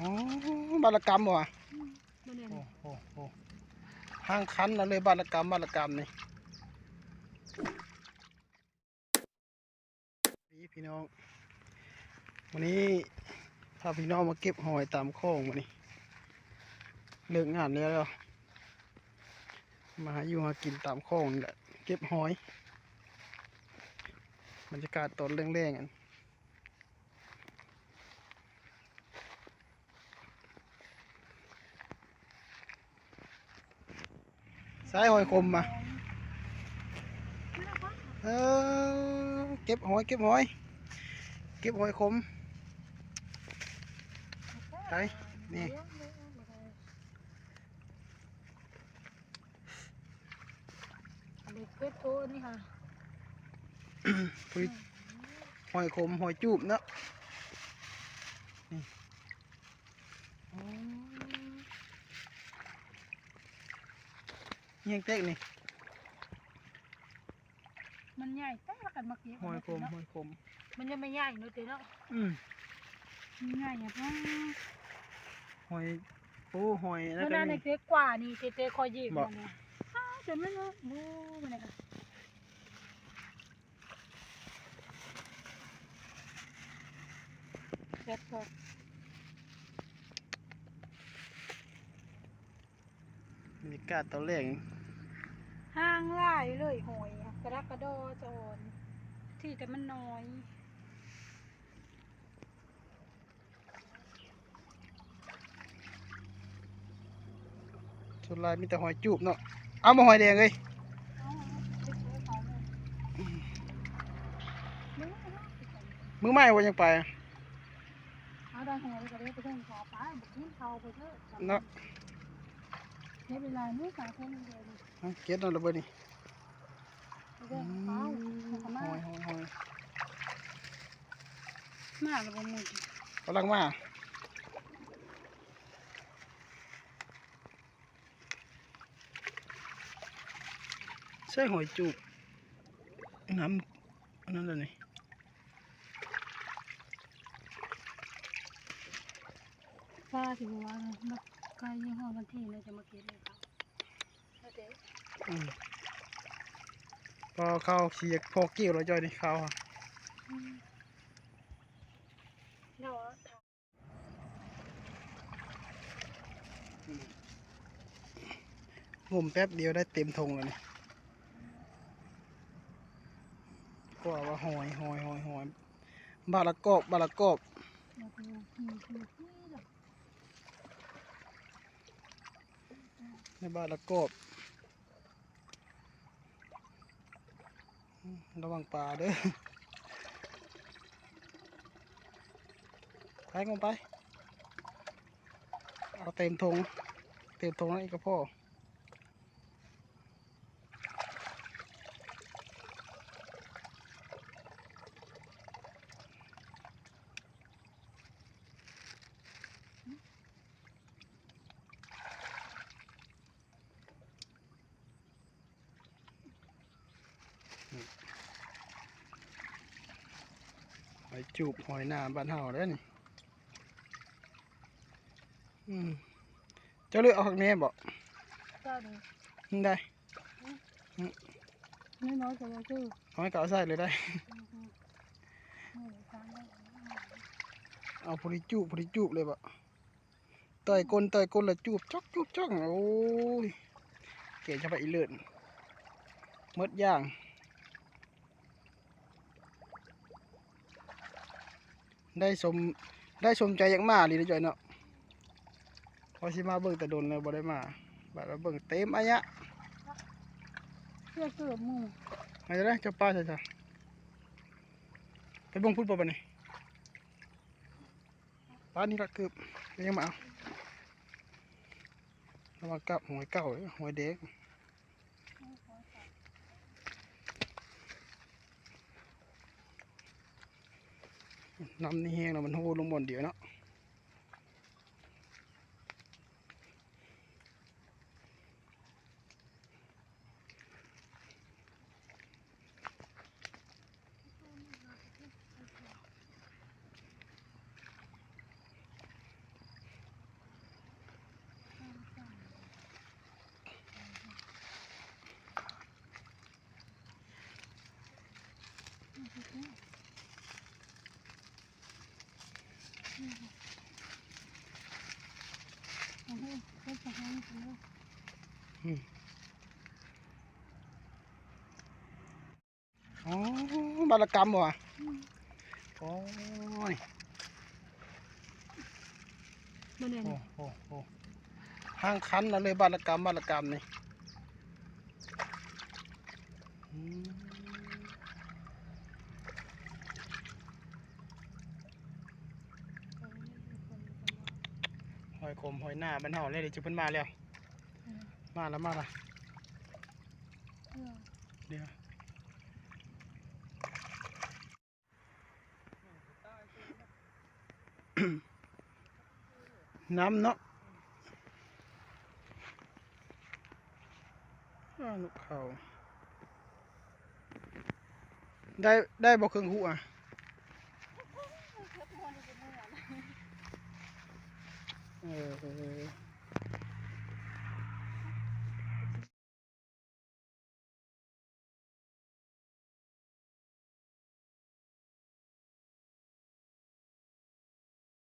อ๋อบารกรรมบ่วะมันเนี่ยโอ้โหโอ้ห้างคันแล้วเลยบารกรรมบารกรรมนี่นี่พี่น้อง วันนี้พาพี่น้องมาเก็บหอยตามโค้งวันนี้เลิกงานแล้วแล้ว มาหาอยู่หากินตามโค้งนี่แหละเก็บหอยบรรยากาศตอนแรงๆกัน สายหอยคมมาเออเก็บหอยเก็บหอย เก็บหอยคมไปนี่อันนี้เพชรโทนี่ค่ะคุยหอยขมหอยจูบเนาะนี่อ๋อเงี้ ยงเต๊กนี่มันใหญ่แต่ละกันมาเก็บหอยขมเนาะหอยขมมันยังไม่ใหญ่เนาะเจ๊เนาะอืมมันใหญ่อย่างนั้นหอยโอ้หอยเพนั่นราะก็นั่นในนี่เจ๊กว่านี่เจ๊เจ๊คอยหยิบบ่มาเนี่ยอ้าวเจ๊ไม่รู้โอ้มันอะไรกันเพชรโทบรรยากาศตอนแรกนี่ ห้างไล่เลยหอยอะกระดักกระดอโจรที่แต่มันน้อยส่วนลายมีแต่หอยจูบเนาะเอามาหอยแดงเลยเอาเอาไปซื้อเขาเลยไม่รู้ไม่รู้มือไม้ว่ายังไปอะเอาได้หัว เลยก็ได้ไปเพิ่มขอป้าบุกขึ้นเขาไปเถอะเนาะไม่เป็นไรไม่สาเท่านี้เลยเอาเก็บนั่นละเบอร์นี่ไปเถอะเขาเขาหมาอยหอยหอยมาแล้วบ่มึงกำลังมาใช่หอยจูบน้ำอันนั่นเลยนี่ป้าสิบอกว่ามา ใกล้ยี่ห้อวันที่เลยจะมาเก็บเลยเขาเอาเจ๊อืมพอเข้าเขียกพอเกี่ยวแล้วจอยนี่เข้าอะอืมเดี๋ยวเอาถามงมแป๊บเดียวได้เต็มธงแล้วนี่ก็ว่าหอยหอยหอยหอยบาละกอบบาละกอบ เดี๋ยวไปดูที่ที่ที่เดี๋ยว ในบ้านละกบระวังป่าเด้อไปงงไป เอาเต็มทงเต็มทงแล้วอีกก็พ่อ อยจูบหอยนาบ้านเฮาได้อนี่อืมเจ้าเลือกเอาหักแหน่บอกเจ้าดูได้ไม่น้อยจะว่าชื่อหอยเก่าใส่เลยได้อืมอืมนี่เดี๋ยวตามได้เอาพริจูบพริจูบเลยบะต่อยก้นต่อยก้นแล้วจูบจอกจูบจอกโอ้ยเก๋จะไปอีเลิศมดย่าง ได้สมได้สมใจอย่างมาลีนะจอยเนาะพอสิมาเบิ่งแต่โดนแล้วบ่ได้มาบัดมาเบิ่งเต็มอายะเพื่อเกิดหมู่มาจะได้เจ้าป้าใช่จ้ะไปเบิ่งพูดบ่บัดนี้ป้านี่ละคือยังมาเอาระวังกับหวยเก่าเด้อหวยเด็ก น้ำนี่แห้งแล้วมันโหลงบนเดียวเนาะ ก็จะให้กันเลย อ๋อบารกรรมบ่วะโอ้ยมาเลยโอ้โหโอ้ห้างคันแล้วเลยบารกรรมบารกรรมนี่อืม หอยขมหอยหน้าบ้านเฮาเลยเดี๋ยวจะเพิ่นมาแล้ว มาแล้วมาแล้วเดี๋ยวน้ำเนาะอ้าวลูกเขาได้ได้บอกเครื่องหูอะเออ เออ